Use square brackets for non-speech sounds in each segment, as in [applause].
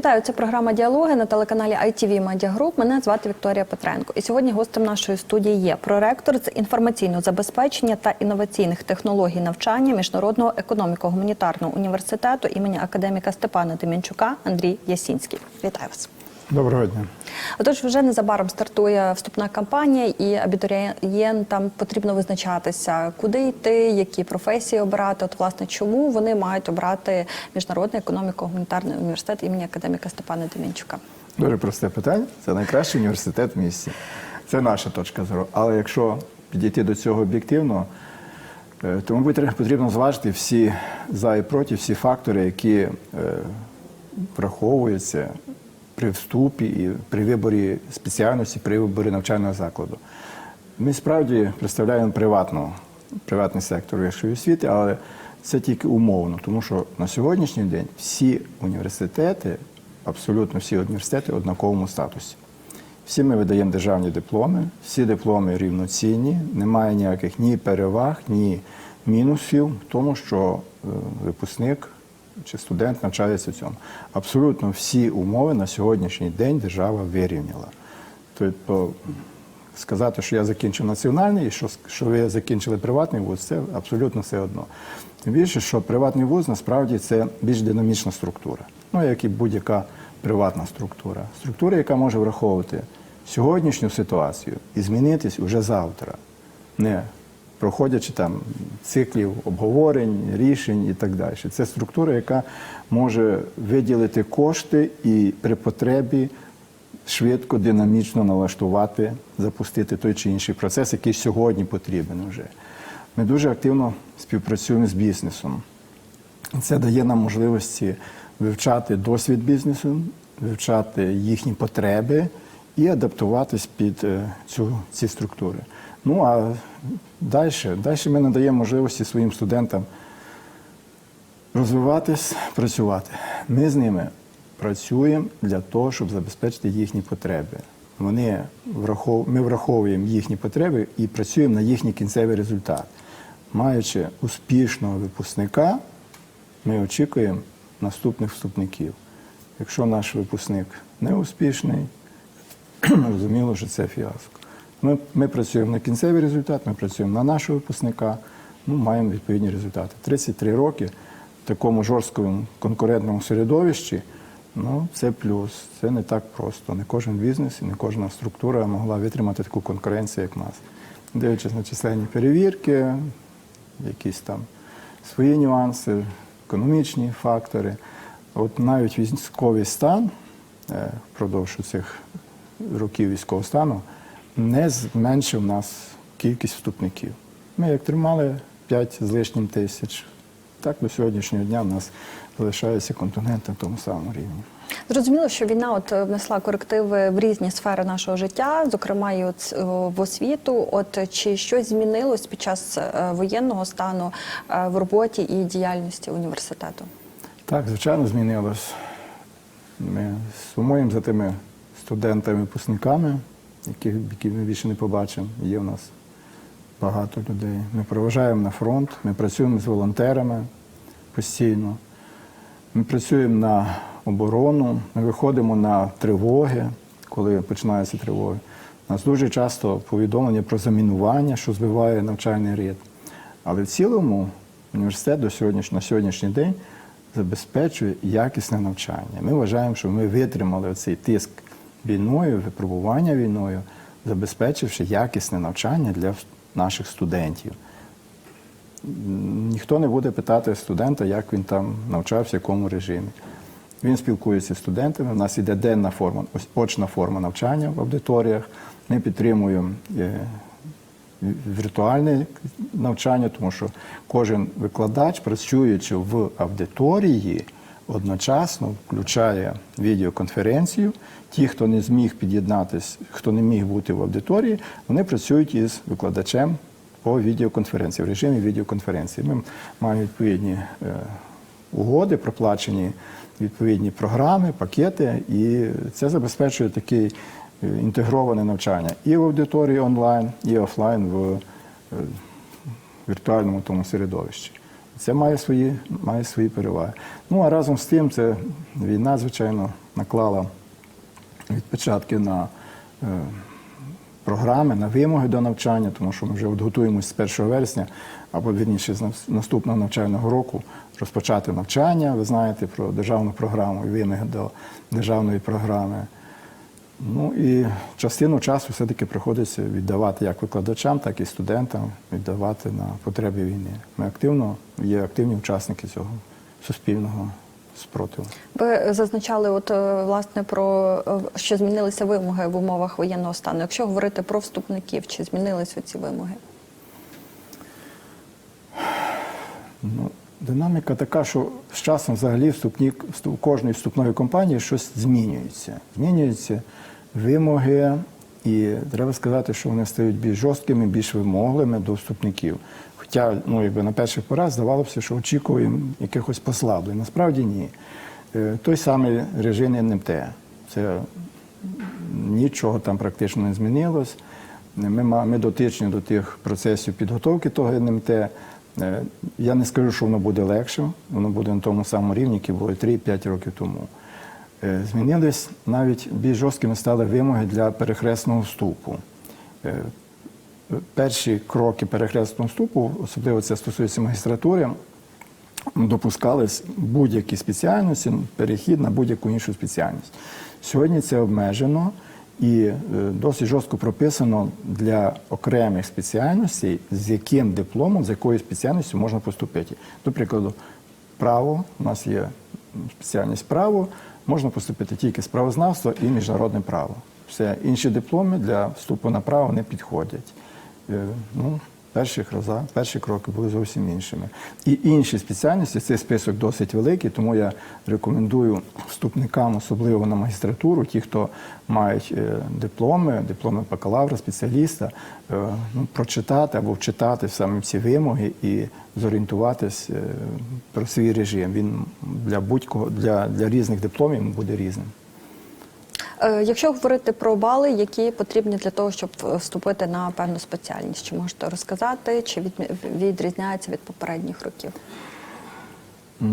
Вітаю, це програма Діалоги на телеканалі ITV Media Group. Мене звати Вікторія Петренко. І сьогодні гостем нашої студії є проректор з інформаційного забезпечення та інноваційних технологій навчання Міжнародного економіко-гуманітарного університету імені академіка Степана Демінчука Андрій Ясінський. Вітаю вас. Доброго дня. Отож, вже незабаром стартує вступна кампанія, і абітурієнтам потрібно визначатися, куди йти, які професії обирати. От, власне, чому вони мають обрати Міжнародний економіко-гуманітарний університет імені академіка Степана Демінчука? Дуже просте питання. Це найкращий університет в місті. Це наша точка зору. Але якщо підійти до цього об'єктивно, е, то мабуть потрібно зважити всі за і проти, всі фактори, які е, враховуються при вступі і при виборі спеціальності, при виборі навчального закладу. Ми справді представляємо приватну, приватний сектор вищої освіти, але це тільки умовно, тому що на сьогоднішній день всі університети, абсолютно всі університети в однаковому статусі. Всі ми видаємо державні дипломи, всі дипломи рівноцінні, немає ніяких ні переваг, ні мінусів в тому, що е, випускник чи студент навчається в цьому. Абсолютно всі умови на сьогоднішній день держава вирівняла. Тобто сказати, що я закінчив національний і що, що ви закінчили приватний вуз, це абсолютно все одно. Тим більше, що приватний вуз насправді це більш динамічна структура, ну як і будь-яка приватна структура. Структура, яка може враховувати сьогоднішню ситуацію і змінитись уже завтра, не проходячи там циклів обговорень, рішень і так далі. Це структура, яка може виділити кошти і при потребі швидко, динамічно налаштувати, запустити той чи інший процес, який сьогодні потрібен вже. Ми дуже активно співпрацюємо з бізнесом. Це дає нам можливості вивчати досвід бізнесу, вивчати їхні потреби і адаптуватись під е, цю, ці структури. Ну а далі, далі ми надаємо можливості своїм студентам розвиватись, працювати. Ми з ними працюємо для того, щоб забезпечити їхні потреби. Вони врахов... Ми враховуємо їхні потреби і працюємо на їхній кінцевий результат. Маючи успішного випускника, ми очікуємо наступних вступників. Якщо наш випускник не успішний, [clears throat] розуміло, що це фіаско. Ми, ми працюємо на кінцевий результат, ми працюємо на нашого випускника, ну, маємо відповідні результати. 33 роки в такому жорсткому конкурентному середовищі, ну, це плюс. Це не так просто. Не кожен бізнес і не кожна структура могла витримати таку конкуренцію, як нас. Дивлячись на численні перевірки, якісь там свої нюанси, економічні фактори. От навіть військовий стан е, впродовж цих років військового стану не зменшив нас кількість вступників. Ми як тримали 5 з лишнім тисяч, так до сьогоднішнього дня в нас залишається континент на тому самому рівні. Зрозуміло, що війна от е, внесла корективи в різні сфери нашого життя, зокрема і от е, в освіту. От чи щось змінилось під час е, воєнного стану е, в роботі і діяльності університету? Так, звичайно, змінилось. Ми сумуємо за тими студентами-випускниками, яких, яких ми більше не побачимо. Є в нас багато людей. Ми проважаємо на фронт, ми працюємо з волонтерами постійно. Ми працюємо на оборону, ми виходимо на тривоги, коли починаються тривоги. У нас дуже часто повідомлення про замінування, що збиває навчальний ритм. Але в цілому університет до сьогоднішнього, на сьогоднішній день забезпечує якісне навчання. Ми вважаємо, що ми витримали оцей тиск війною, випробування війною, забезпечивши якісне навчання для наших студентів. Ніхто не буде питати студента, як він там навчався, в якому режимі. Він спілкується з студентами. У нас іде денна форма, очна форма навчання в аудиторіях. Ми підтримуємо е, віртуальне навчання, тому що кожен викладач, працюючи в аудиторії, одночасно включає відеоконференцію. Ті, хто не зміг під'єднатися, хто не міг бути в аудиторії, вони працюють із викладачем по відеоконференції, в режимі відеоконференції. Ми маємо відповідні е, угоди, проплачені відповідні програми, пакети, і це забезпечує таке інтегроване навчання і в аудиторії онлайн, і офлайн в е, віртуальному тому середовищі. Це має свої, має свої переваги. Ну а разом з тим, це війна, звичайно, наклала відпечатки на е, програми, на вимоги до навчання, тому що ми вже от готуємося з 1 вересня, або вірніше з наступного навчального року розпочати навчання. Ви знаєте про державну програму і вимоги до державної програми. Ну і частину часу все-таки приходиться віддавати як викладачам, так і студентам, віддавати на потреби війни. Ми активно є активні учасники цього суспільного спротиву. Ви зазначали, от е, власне про е, що змінилися вимоги в умовах воєнного стану. Якщо говорити про вступників, чи змінилися ці вимоги? Ну, динаміка така, що з часом взагалі вступник, вступ, кожної вступної компанії щось змінюється. Змінюються вимоги, і треба сказати, що вони стають більш жорсткими, більш вимогливими до вступників. Хоча, ну, якби на перший пораз здавалося, що очікуємо якихось послаблень. Насправді ні. Е, Той самий режим НМТ. Це нічого там практично не змінилось. Ми, ми дотичні до тих процесів підготовки того НМТ. Е, Я не скажу, що воно буде легше, воно буде на тому самому рівні, який було 3-5 років тому. Е, Змінились навіть більш жорсткими стали вимоги для перехресного вступу. Е, Перші кроки перехресного вступу, особливо це стосується магістратури, допускались будь-які спеціальності, перехід на будь-яку іншу спеціальність. Сьогодні це обмежено і е, досить жорстко прописано для окремих спеціальностей, з яким дипломом, з якою спеціальністю можна поступити. До прикладу, право, у нас є спеціальність право, можна поступити тільки з правознавства і міжнародне право. Все, інші дипломи для вступу на право не підходять. Е, Ну, перші, раза, перші кроки були зовсім іншими. І інші спеціальності, цей список досить великий, тому я рекомендую вступникам, особливо на магістратуру, ті, хто мають е, дипломи, дипломи бакалавра, спеціаліста, е, ну, прочитати або вчитати саме ці вимоги і зорієнтуватись е, про свій режим. Він для будь-кого для, для різних дипломів буде різним. Е, Якщо говорити про бали, які потрібні для того, щоб е, вступити на певну спеціальність, чи можете розказати, чи від, відрізняється від попередніх років?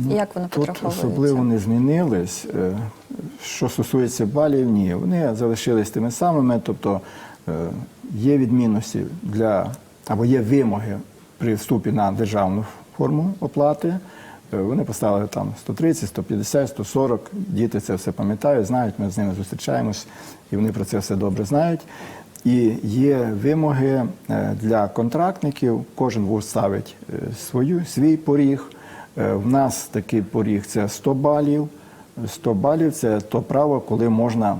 Як вони Тут особливо не змінились. Е, Що стосується балів, ні. Вони залишились тими самими, тобто є відмінності для або є вимоги при вступі на державну форму оплати. Е, Вони поставили там 130, 150, 140. Діти це все пам'ятають, знають, ми з ними зустрічаємось, і вони про це все добре знають. І є вимоги е, для контрактників. Кожен вуз ставить е, свою, свій поріг. В нас такий поріг це 100 балів. 100 балів це то право, коли можна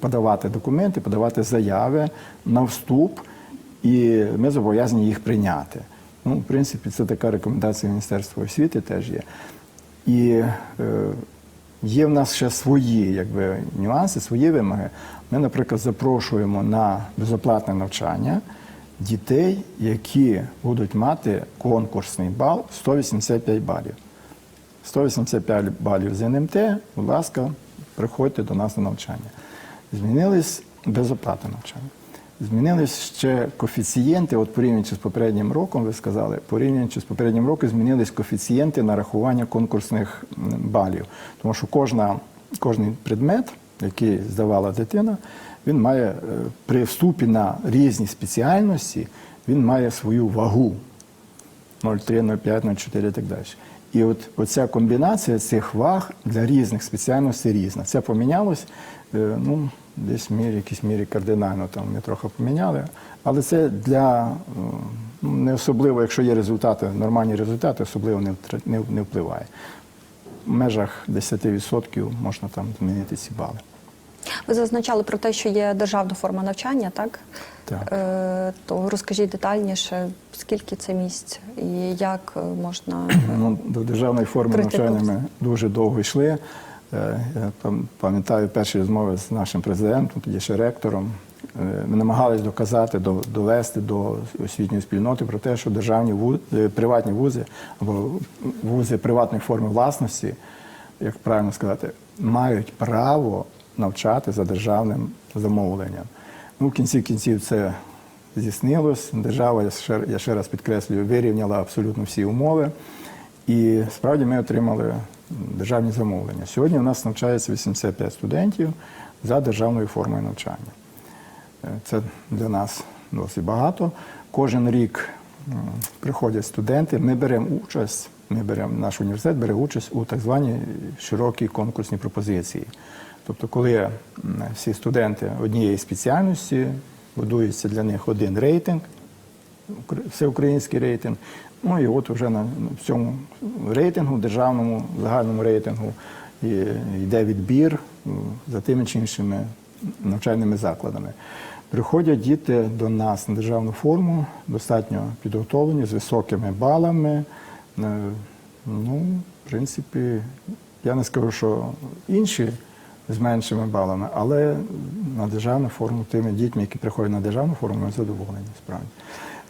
подавати документи, подавати заяви на вступ, і ми зобов'язані їх прийняти. Ну, в принципі, це така рекомендація Міністерства освіти теж є. І е, є в нас ще свої якби, нюанси, свої вимоги. Ми, наприклад, запрошуємо на безоплатне навчання дітей, які будуть мати конкурсний бал 185 балів. 185 балів з НМТ, будь ласка, приходьте до нас на навчання. Змінились безоплатне навчання. Змінились ще коефіцієнти, от порівнюючи з попереднім роком, ви сказали, порівнюючи з попереднім роком, змінились коефіцієнти нарахування конкурсних балів. Тому що кожна, кожний предмет, який здавала дитина, він має е, при вступі на різні спеціальності, він має свою вагу. 0,3, 0,5, 0,4 і так далі. І от оця комбінація цих ваг для різних спеціальностей різна. Це помінялось, е, ну, десь мірі, якійсь мірі кардинально там ми трохи поміняли. Але це для е, ну, не особливо, якщо є результати, нормальні результати, особливо не, не, не впливає. В межах 10% можна там змінити ці бали. Ви зазначали про те, що є державна форма навчання, так? Так. Е, то розкажіть детальніше, скільки це місць і як е, можна. Ну, до державної форми навчання курс. ми дуже довго йшли. Е, Я пам- пам'ятаю перші розмови з нашим президентом, тоді ще ректором. Е, Ми намагались доказати, до- довести до освітньої спільноти про те, що державні вузи, приватні вузи або вузи приватної форми власності, як правильно сказати, мають право навчати за державним замовленням. Ну, в кінці кінців це здійснилось. Держава, я я ще раз підкреслюю, вирівняла абсолютно всі умови. І справді ми отримали державні замовлення. Сьогодні у нас навчається 85 студентів за державною формою навчання. Е, Це для нас досить багато. Кожен рік приходять студенти. Ми беремо участь, ми беремо наш університет бере участь у так званій широкій конкурсній пропозиції. Тобто, коли всі студенти однієї спеціальності будується для них один рейтинг, всеукраїнський рейтинг. Ну і от вже на цьому рейтингу, державному загальному рейтингу, йде відбір за тими чи іншими навчальними закладами. Приходять діти до нас на державну форму, достатньо підготовлені, з високими балами. Е, Ну, в принципі, я не скажу, що інші з меншими балами, але на державну форму тими дітьми, які приходять на державну форму, ми задоволені справді.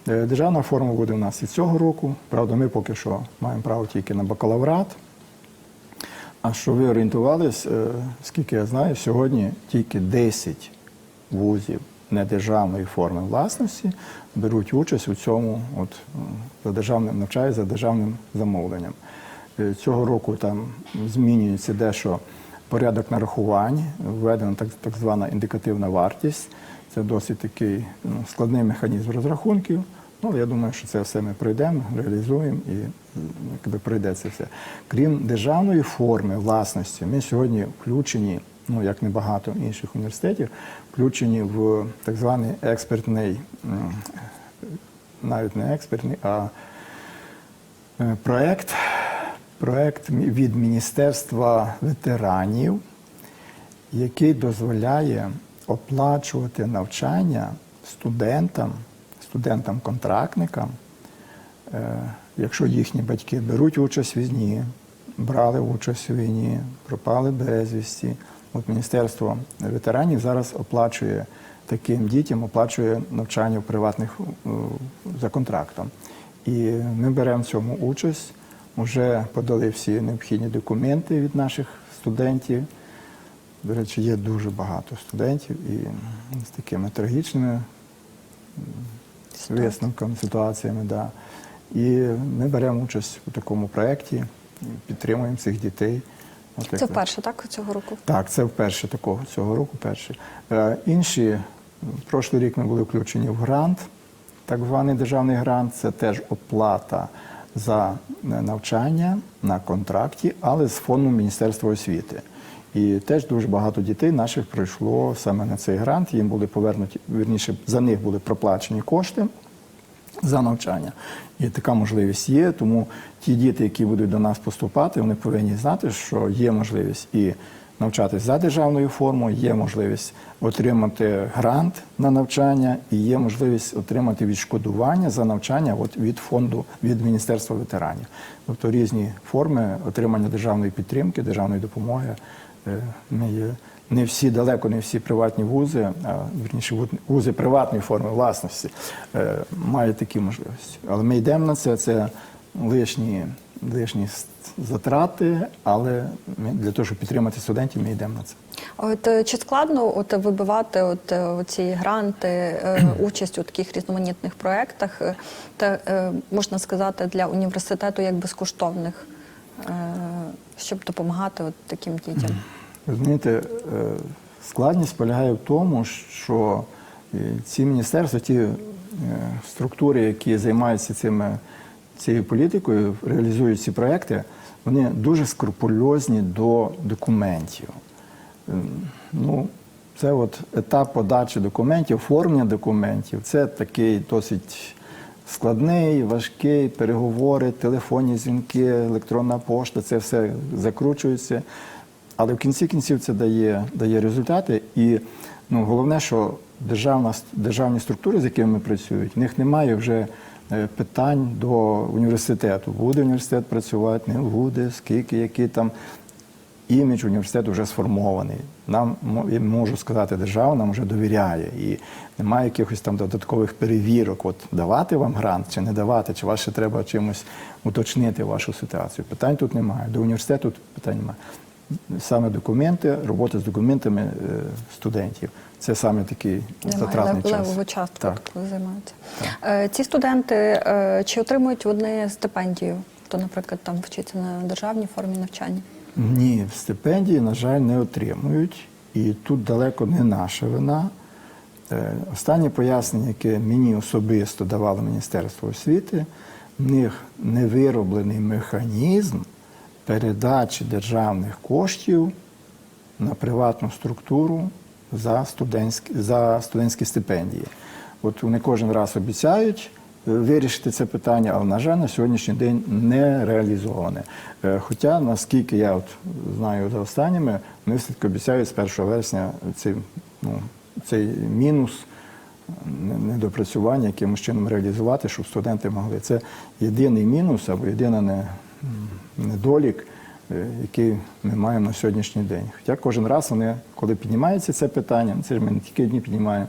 Е, Державна форма буде у нас і цього року. Правда, ми поки що маємо право тільки на бакалаврат. А що ви орієнтувались, е, скільки я знаю, сьогодні тільки 10 вузів недержавної форми власності беруть участь у цьому, от за державним навчають за державним замовленням. Е, Цього року там змінюється дещо порядок нарахувань, введена так, так звана індикативна вартість. Це досить такий ну, складний механізм розрахунків. Ну, я думаю, що це все ми пройдемо, реалізуємо і якби пройде це все. Крім державної форми власності, ми сьогодні включені, ну як небагато інших університетів, включені в так званий експертний, навіть не експертний, а е, проект, проект від Міністерства ветеранів, який дозволяє оплачувати навчання студентам, студентам-контрактникам, е, якщо їхні батьки беруть участь в війні, брали участь у війні, пропали безвісті. От Міністерство ветеранів зараз оплачує таким дітям, оплачує навчання в приватних е, за контрактом. І ми беремо в цьому участь. Вже подали всі необхідні документи від наших студентів. До речі, є дуже багато студентів і з такими трагічними висновками, ситуаціями. Да. І ми беремо участь у такому проєкті, підтримуємо цих дітей. От Це вперше, так, цього року? так, це вперше такого цього року. Перший. Е, інші прошлий рік ми були включені в грант, так званий державний грант. Це теж оплата за е, навчання на контракті, але з фонду Міністерства освіти. І теж дуже багато дітей наших пройшло саме на цей грант. Їм були повернуті, вірніше, за них були проплачені кошти за навчання. І така можливість є. Тому ті діти, які будуть до нас поступати, вони повинні знати, що є можливість і навчатись за державною формою, є можливість отримати грант на навчання, і є можливість отримати відшкодування за навчання от від фонду від Міністерства ветеранів. Тобто різні форми отримання державної підтримки, державної допомоги. Е, Ми є не всі далеко, не всі приватні вузи, а вірніше вузи приватної форми власності е, мають такі можливості. Але ми йдемо на це. Це лишні, лишні затрати, але ми, для того, щоб підтримати студентів, ми йдемо на це. От е, чи складно от вибивати от е, ці гранти, [clears throat] участь у таких різноманітних проєктах, е, та можна сказати для університету як безкоштовних, щоб допомагати от таким дітям? [clears throat] Розумієте, е, складність полягає в тому, що е, ці міністерства, ті е, структури, які займаються цими, цією політикою, реалізують ці проекти, вони дуже скрупульозні до документів. Ем, Ну, це от етап подачі документів, оформлення документів. Це такий досить складний, важкий, переговори, телефонні дзвінки, електронна пошта, це все закручується. Але в кінці кінців це дає, дає результати. І ну, головне, що державна, державні структури, з якими ми працюємо, в них немає вже е, питань до університету. Буде університет працювати, не буде, скільки, які там імідж університету вже сформований. Нам я можу сказати, держава нам вже довіряє і немає якихось там додаткових перевірок. От давати вам грант чи не давати, чи вас ще треба чимось уточнити вашу ситуацію. Питань тут немає. До університету тут питань немає. Саме документи, робота з документами е, студентів. Це саме такий Немає затратний лев- час. левову частку Так. займаються. Е, Ці студенти е, чи отримують вони стипендію? хто, наприклад, там вчиться на державній формі навчання? Ні, стипендії, на жаль, не отримують. І тут далеко не наша вина. Останнє пояснення, яке мені особисто давало Міністерство освіти, в них не вироблений механізм передачі державних коштів на приватну структуру за студентські, за студентські стипендії. От вони кожен раз обіцяють е, вирішити це питання, але, на жаль, на сьогоднішній день не реалізоване. Е, Хоча, наскільки я от знаю за останніми, вони все-таки обіцяють з 1 вересня цей, ну, цей мінус недопрацювання якимось чином реалізувати, щоб студенти могли. Це єдиний мінус або єдиний не, недолік, е, який ми маємо на сьогоднішній день. Хоча кожен раз вони, коли піднімається це питання, це ж ми не тільки одні піднімаємо,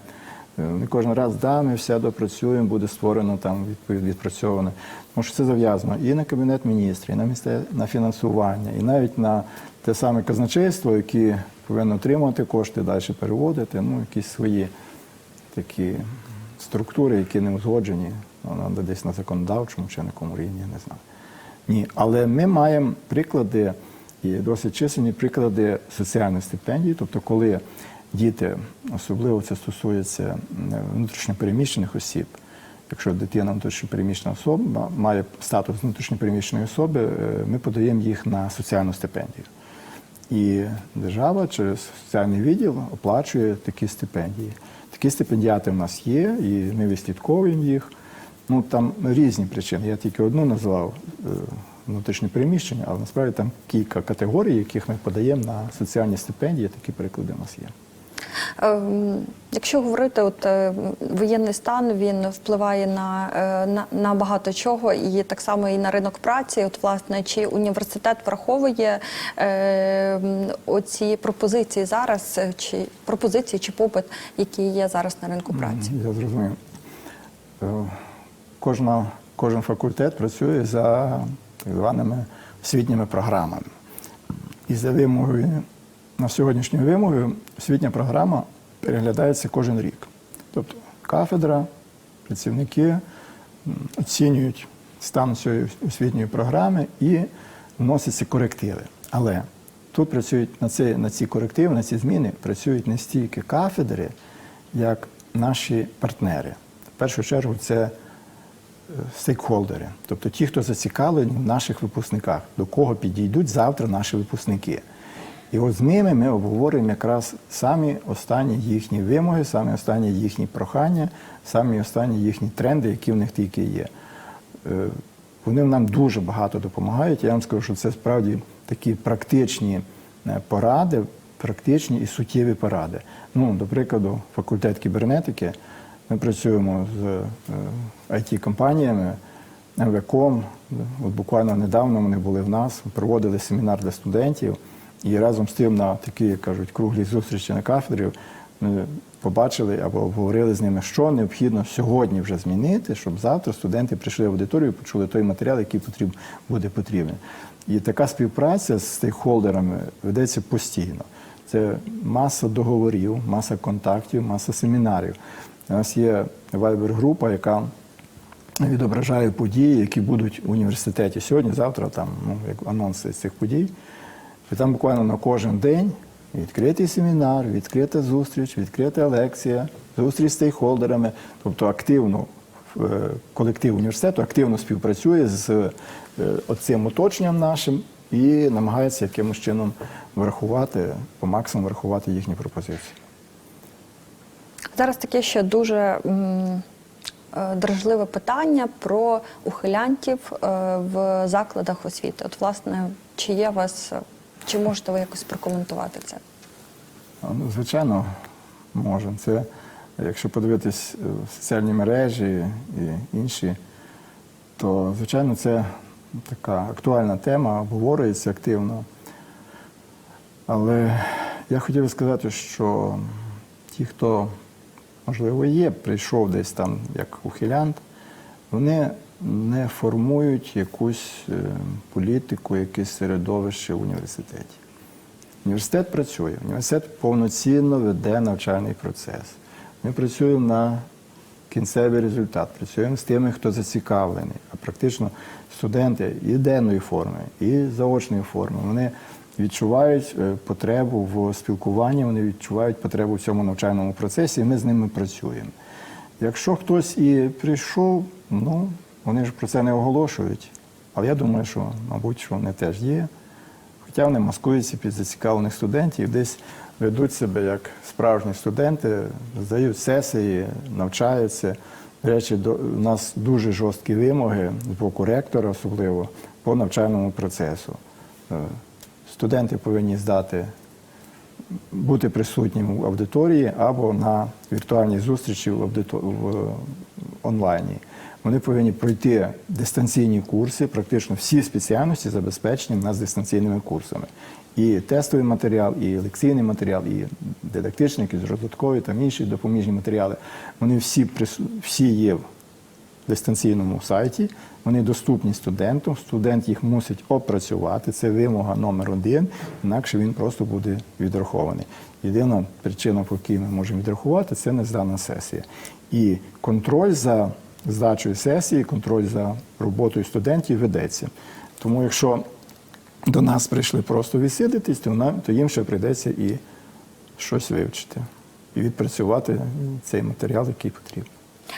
е, вони кожен раз, да, ми все допрацюємо, буде створено там відповідь відпрацьовано. Тому що це зав'язано і на кабінет міністрів, і на місце на фінансування, і навіть на те саме казначейство, яке повинно отримувати кошти, далі переводити, ну, якісь свої такі структури, які не узгоджені, ну, десь на законодавчому чи на якому рівні, я не знаю. Ні, але ми маємо приклади і досить численні приклади соціальних стипендій, тобто, коли діти, особливо це стосується внутрішньопереміщених осіб, якщо дитина внутрішньопереміщена особа має статус внутрішньопереміщеної особи, е, ми подаємо їх на соціальну стипендію. І держава через соціальний відділ оплачує такі стипендії. Такі стипендіати в нас є, і ми відслідковуємо їх. Ну там різні причини. Я тільки одну назвав е, внутрішнє переміщення, але насправді там кілька категорій, яких ми подаємо на соціальні стипендії. Такі приклади у нас є. Ем, Якщо говорити, от е, воєнний стан він впливає на, е, на, на багато чого, і так само і на ринок праці. От власне, чи університет враховує е, оці пропозиції зараз, чи пропозиції чи попит, які є зараз на ринку праці? Я зрозумів. Кожна, кожен факультет працює за так званими освітніми програмами. І за вимогою, на сьогоднішньою вимогою, освітня програма переглядається кожен рік. Тобто кафедра, працівники оцінюють стан цієї освітньої програми і вносяться корективи. Але тут працюють на ці, на ці корективи, на ці зміни працюють не стільки кафедри, як наші партнери. В першу чергу це стейкхолдери, тобто ті, хто зацікавлені в наших випускниках, до кого підійдуть завтра наші випускники. І от з ними ми обговорюємо якраз самі останні їхні вимоги, самі останні їхні прохання, самі останні їхні тренди, які в них тільки є. Е, Вони нам дуже багато допомагають. Я вам скажу, що це справді такі практичні е, поради, практичні і суттєві поради. Ну, до прикладу, факультет кібернетики. Ми працюємо з IT-компаніями, МВКом. От буквально недавно вони були в нас, проводили семінар для студентів. І разом з тим на такі, як кажуть, круглі зустрічі на кафедрі ми побачили або обговорили з ними, що необхідно сьогодні вже змінити, щоб завтра студенти прийшли в аудиторію і почули той матеріал, який потріб, буде потрібен. І така співпраця з стейкхолдерами ведеться постійно. Це маса договорів, маса контактів, маса семінарів. У нас є вайбер-група, яка відображає події, які будуть в університеті сьогодні, завтра, там ну, як анонси цих подій. І там буквально на кожен день відкритий семінар, відкрита зустріч, відкрита лекція, зустріч з стейкхолдерами, тобто активно е, колектив університету активно співпрацює з е, оцим оточенням нашим і намагається якимось чином врахувати, по максимуму врахувати їхні пропозиції. Зараз таке ще дуже дражливе питання про ухилянтів е, в закладах освіти. От, власне, чи є вас, е, чи можете ви якось прокоментувати це? Ну, звичайно, можемо. Це, якщо подивитись е, в соціальні мережі і інші, то, звичайно, це така актуальна тема, обговорюється активно. Але я хотів би сказати, що ті, хто, можливо, є, прийшов десь там як ухилянт, вони не формують якусь е, політику, якесь середовище в університеті. Університет працює, університет повноцінно веде навчальний процес. Ми працюємо на кінцевий результат, працюємо з тими, хто зацікавлений. А практично студенти і денної форми, і заочної форми, вони відчувають е, потребу в спілкуванні, вони відчувають потребу в цьому навчальному процесі, і ми з ними працюємо. Якщо хтось і прийшов, ну вони ж про це не оголошують. Але я думаю, що, мабуть, що вони теж є. Хоча вони маскуються під зацікавлених студентів, десь ведуть себе як справжні студенти, здають сесії, навчаються. До речі, до, у нас дуже жорсткі вимоги з боку ректора, особливо по навчальному процесу. Студенти повинні здати бути присутнім в аудиторії або на віртуальній зустрічі в, аудито... в е, онлайні. Вони повинні пройти дистанційні курси, практично всі спеціальності забезпечені в нас дистанційними курсами. І тестовий матеріал, і лекційний матеріал, і дидактичний, і розвиткові, там інші допоміжні матеріали. Вони всі, всі є дистанційному сайті. Вони доступні студенту. Студент їх мусить опрацювати. Це вимога номер один, інакше він просто буде відрахований. Єдина причина, по якій ми можемо відрахувати, це нездана сесія. І контроль за здачою сесії, контроль за роботою студентів ведеться. Тому якщо до нас прийшли просто відсидитись, то, нам- то їм ще прийдеться і щось вивчити, і відпрацювати цей матеріал, який потрібен.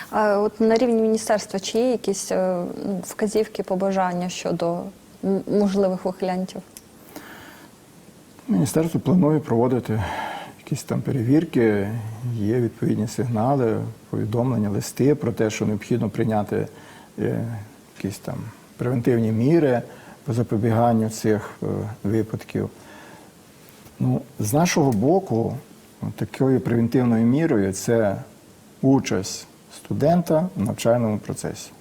А от на рівні міністерства чи є якісь е, ну, вказівки, побажання щодо можливих вихилянтів? Міністерство планує проводити якісь там перевірки, є відповідні сигнали, повідомлення, листи про те, що необхідно прийняти е, якісь там превентивні міри по запобіганню цих е, випадків. Ну, з нашого боку, такою превентивною мірою це участь студента в навчальному процесі.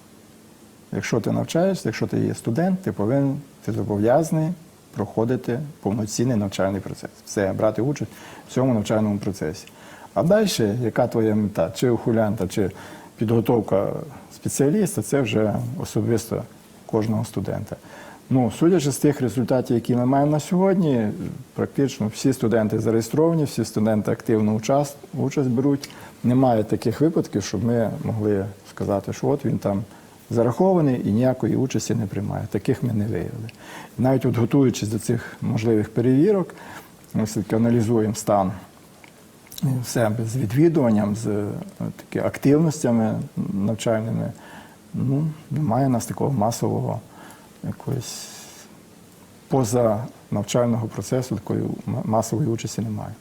Якщо ти навчаєшся, якщо ти є студент, ти повинен, ти зобов'язаний проходити повноцінний навчальний процес. Все, брати участь в цьому навчальному процесі. А далі, яка твоя мета, чи ухулянта, чи підготовка спеціаліста, це вже особисто кожного студента. Ну, судячи з тих результатів, які ми маємо на сьогодні, практично всі студенти зареєстровані, всі студенти активно участь, участь беруть. Немає таких випадків, щоб ми могли сказати, що от він там зарахований і ніякої участі не приймає. Таких ми не виявили. Навіть от готуючись до цих можливих перевірок, ми все-таки аналізуємо стан себе з відвідуванням, з е, таки, активностями навчальними. Ну, немає у нас такого масового якоїсь поза навчального процесу, такої масової участі немає.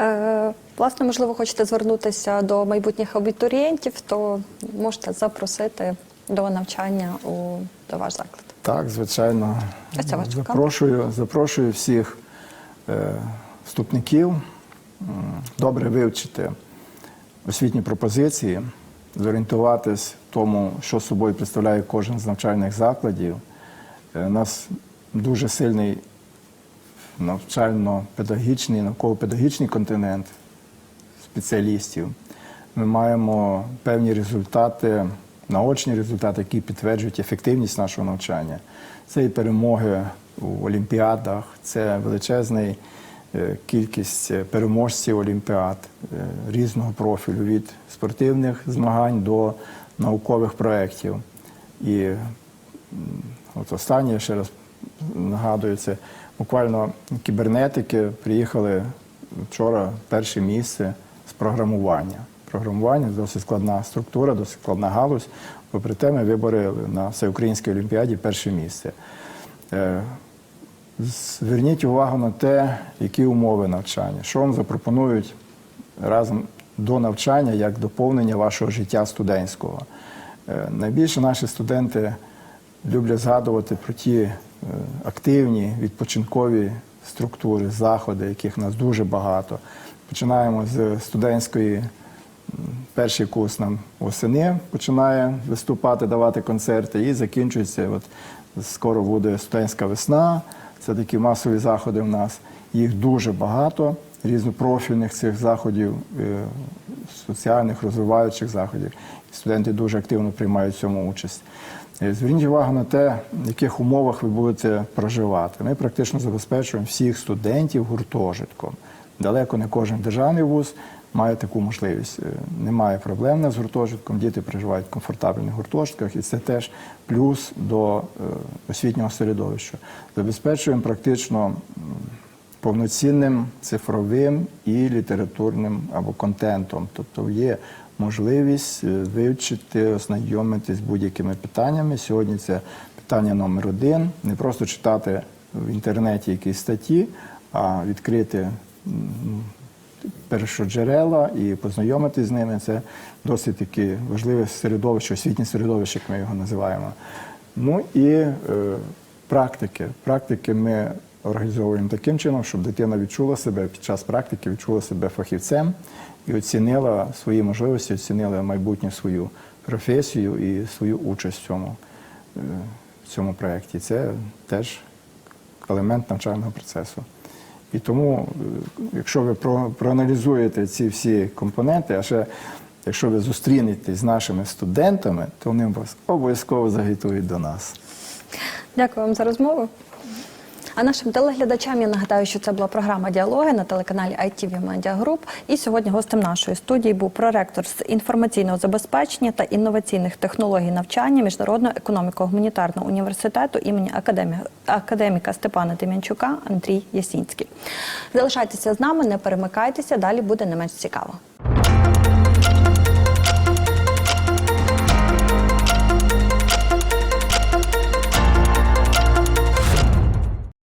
Е, власне, можливо, хочете звернутися до майбутніх абітурієнтів, то можете запросити до навчання у до ваш заклад. Так, звичайно. Запрошую, запрошую всіх е, вступників добре вивчити освітні пропозиції, зорієнтуватись в тому, що собою представляє кожен з навчальних закладів. Е, У нас дуже сильний навчально-педагогічний, науково-педагогічний континент спеціалістів. Ми маємо певні результати, наочні результати, які підтверджують ефективність нашого навчання. Це і перемоги у олімпіадах, це величезна кількість е, переможців олімпіад е, різного профілю від спортивних змагань до наукових проєктів. І от останнє, ще раз нагадую, це буквально кібернетики приїхали вчора перше місце з програмування. Програмування досить складна структура, досить складна галузь. Попри те, ми виборили на всеукраїнській олімпіаді перше місце. Зверніть увагу на те, які умови навчання, що вам запропонують разом до навчання як доповнення вашого життя студентського. Е, Найбільше наші студенти люблять згадувати про ті е, активні відпочинкові структури, заходи, яких нас дуже багато. Починаємо з студентської перший курс нам восени починає виступати, давати концерти, і закінчується. От скоро буде студентська весна. Це такі масові заходи в нас. Їх дуже багато, різнопрофільних цих заходів, е, соціальних, розвиваючих заходів. Студенти дуже активно приймають в цьому участь. Е, Зверніть увагу на те, в яких умовах ви будете проживати. Ми практично забезпечуємо всіх студентів гуртожитком. Далеко не кожен державний вуз має таку можливість. Е, Немає проблем з гуртожитком, діти проживають в комфортабельних гуртожитках, і це теж плюс до е, освітнього середовища. Забезпечуємо практично повноцінним цифровим і літературним або контентом. Тобто є можливість е, вивчити, ознайомитись будь-якими питаннями. Сьогодні це питання номер один. Не просто читати в інтернеті якісь статті, а відкрити першоджерела і познайомитись з ними. Це досить таке важливе середовище, освітнє середовище, як ми його називаємо. Ну і е, практики. Практики ми організовуємо таким чином, щоб дитина відчула себе під час практики, відчула себе фахівцем і оцінила свої можливості, оцінила майбутню свою професію і свою участь в цьому, е, в цьому проєкті. Це теж елемент навчального процесу. І тому, е, якщо ви про- проаналізуєте ці всі компоненти, а ще якщо ви зустрінетесь з нашими студентами, то вони вас обов'язково загітують до нас. Дякую вам за розмову. А нашим телеглядачам я нагадаю, що це була програма Діалоги на телеканалі ITV Media Group. І сьогодні гостем нашої студії був проректор з інформаційного забезпечення та інноваційних технологій навчання Міжнародного економіко-гуманітарного університету імені академі- академіка Степана Дем'янчука Андрій Ясінський. Залишайтеся з нами, не перемикайтеся, далі буде не менш цікаво.